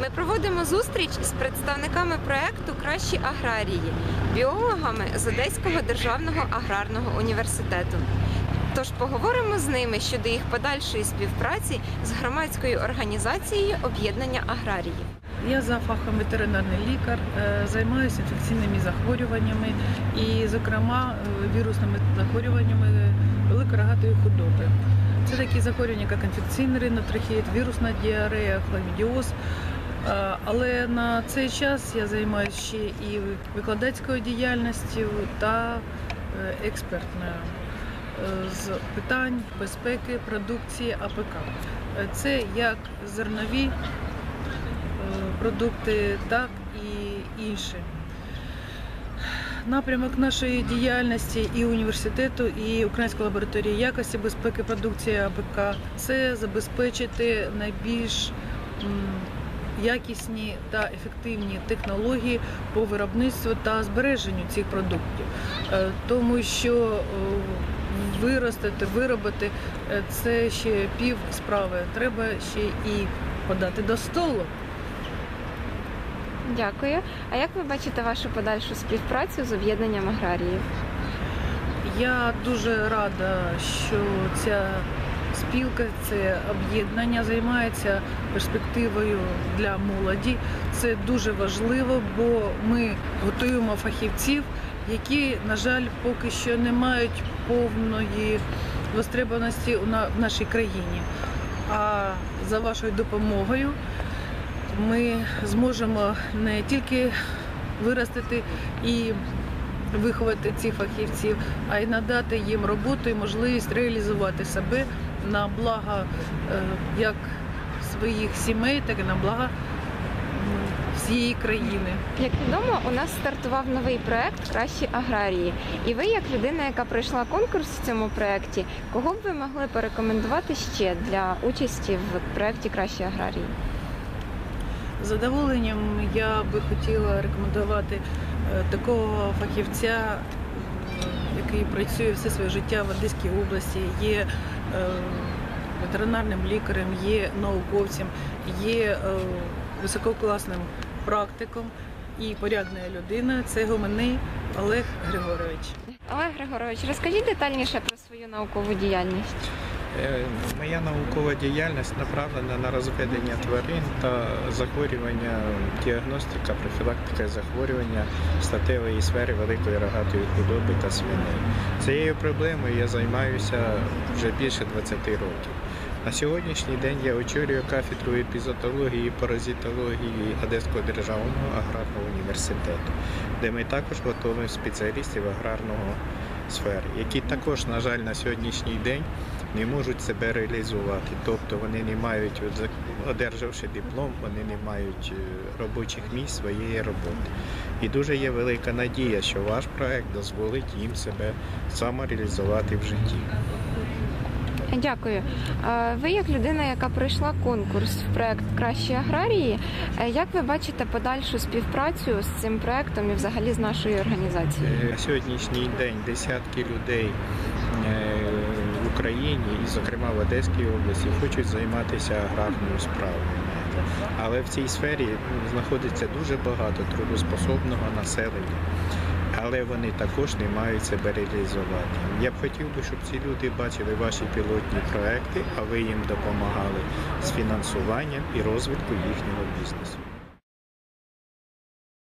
Ми проводимо зустріч з представниками проекту Кращі аграрії, біологами з Одеського державного аграрного університету. Тож поговоримо з ними щодо їх подальшої співпраці з громадською організацією об'єднання аграріїв. Я за фахом ветеринарний лікар, е, займаюся інфекційними захворюваннями і, зокрема, е, вірусними захворюваннями великорогатої худоби. Це такі захворювання, як інфекційний ринотрахеїд, вірусна діарея, хламідіоз. Е, Але на цей час я займаюся ще і викладацькою діяльністю та е, експертною е, з питань безпеки продукції АПК. Це як зернові продукти, так і інші. Напрямок нашої діяльності і університету, і Української лабораторії якості безпеки продукції АБК це забезпечити найбільш якісні та ефективні технології по виробництву та збереженню цих продуктів, Е, тому що е, виростити, виробити е, це ще пів справи. Треба ще і подати до столу. Дякую. А як ви бачите вашу подальшу співпрацю з об'єднанням аграріїв? Я дуже рада, що ця спілка, це об'єднання займається перспективою для молоді. Це дуже важливо, бо ми готуємо фахівців, які, на жаль, поки що не мають повної востребованості в нашій країні. А за вашою допомогою ми зможемо не тільки виростити і виховати цих фахівців, а й надати їм роботу і можливість реалізувати себе на благо е, як своїх сімей, так і на благо всієї країни. Як відомо, у нас стартував новий проект Кращі аграрії. І ви, як людина, яка пройшла конкурс в цьому проекті, кого б ви могли порекомендувати ще для участі в проекті Кращі аграрії? З задоволенням я би хотіла рекомендувати е, такого фахівця, який працює все своє життя в Одеській області, є е, ветеринарним лікарем, є науковцем, є е, висококласним практиком і порядною людина. Це Гуменний Олег Григорович. Олег Григорович, розкажіть детальніше про свою наукову діяльність. Е, Моя наукова діяльність направлена на розведення тварин та захворювання, діагностика, профілактика захворювання статевої сфери великої рогатої худоби та свиней. Цією проблемою я займаюся вже більше 20 років. На сьогоднішній день я очолюю кафедру епізотології і паразитології Одеського державного аграрного університету, де ми також готуємо спеціалістів аграрного сфери, які також, на жаль, на сьогоднішній день не можуть себе реалізувати. Тобто вони не мають, одержавши диплом, вони не мають е, робочих місць своєї роботи. І дуже є велика надія, що ваш проект дозволить їм себе самореалізувати в житті. Дякую. Е, Ви, як людина, яка пройшла конкурс в проект Кращі аграрії, е, як ви бачите подальшу співпрацю з цим проектом і взагалі з нашою організацією? Е, На сьогоднішній день десятки людей е, в Україні, і зокрема в Одеській області, хочуть займатися аграрною справою. Але в цій сфері ну, знаходиться дуже багато трудоспособного населення. Але вони також не мають себе реалізувати. Я б хотів щоб ці люди бачили ваші пілотні проекти, а ви їм допомагали з фінансуванням і розвитком їхнього бізнесу.